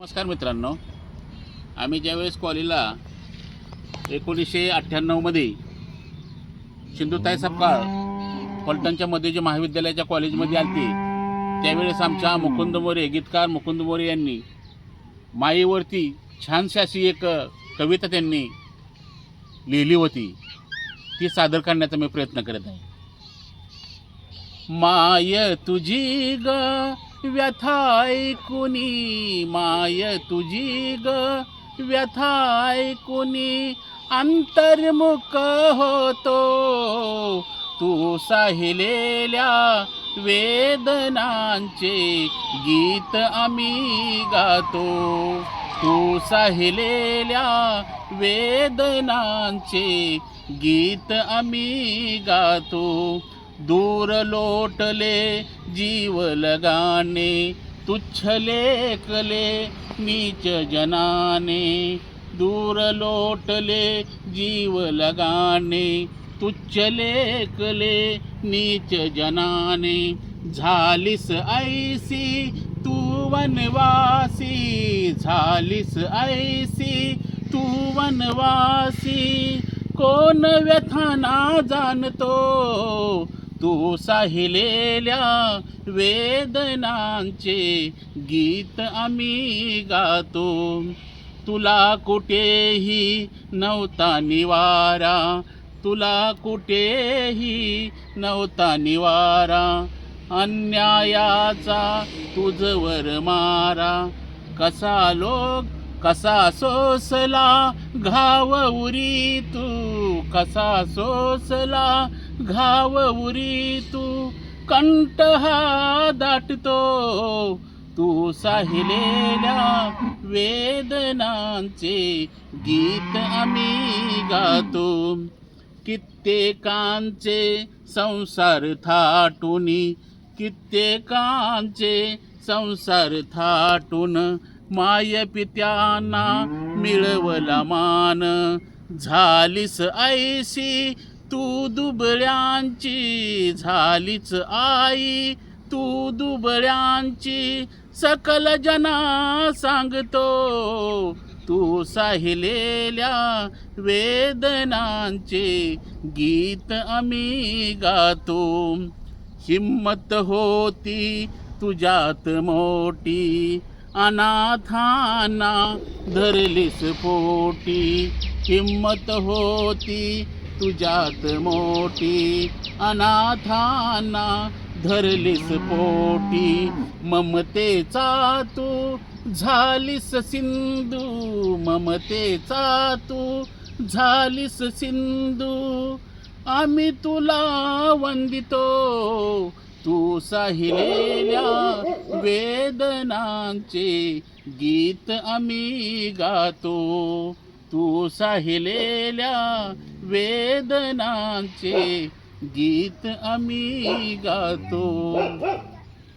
नमस्कार मित्रांनो. आम्ही ज्यावेळेस कॉलेजला एकोणीसशे अठ्ठ्याण्णवमध्ये सिंधुताई सपकाळ पलटणच्या मध्ये जे महाविद्यालयाच्या कॉलेजमध्ये आलते त्यावेळेस आमच्या मुकुंद मोरे गीतकार मुकुंद मोरे यांनी माईवरती छानशी अशी एक कविता त्यांनी लिहिली होती. ती सादर करण्याचा मी प्रयत्न करत आहे. माय तुझी ग व्यथा ऐकुनी माय तुझी ग? व्यथा ऐकुनी अंतर्मुख होतो? तू साहिलेल्या वेदनांचे गीत आम्ही गातो. तू साहिलेल्या वेदनांचे गीत आम्ही गातो. दूर लोटले जीव लगाने तुच्छ लेखले नीच जनाने. दूर लोटले जीव लगाने तुच्छ लेखले नीच जनाने. झालीस ऐसी तू वनवासी झालीस ऐसी तू वनवासी. कोण व्यथाना जाणतो तू साहिलेल्या वेदनांचे गीत आम्ही गातो. तुला कुठेही नव्हता निवारा. तुला कुठेही नव्हता निवारा. अन्यायाचा तुझवर मारा. कसा लोक कसा सोसला घाव उरी तू. कसा सोसला घाव उरी तू कंठ हा दाटतो. तू साहिलेल्या वेदनांचे गीत आम्ही गातो. कित्येकांचे संसार थाटुनी कित्येकांचे संसार थाटून माय पित्यांना मिळवला मान. झालीस ऐशी तू दुबळ्यांची झालीच आई तू दुबळ्यांची सकल जना सांगतो. तू साहिलेल्या वेदनांचे गीत आम्ही गातो. हिम्मत होती तुझ्यात मोठी अनाथांना धरलीस पोटी. हिम्मत होती तुझ्यात मोठी अनाथांना धरलीस पोटी. ममतेचा तू झालीस सिंधू. ममतेचा तू झालीस सिंधू. आम्ही तुला वंदितो. तू साहिलेल्या वेदनांचे गीत आम्ही गातो. तू साहिलेल्या वेदनांचे गीत आम्ही गातो.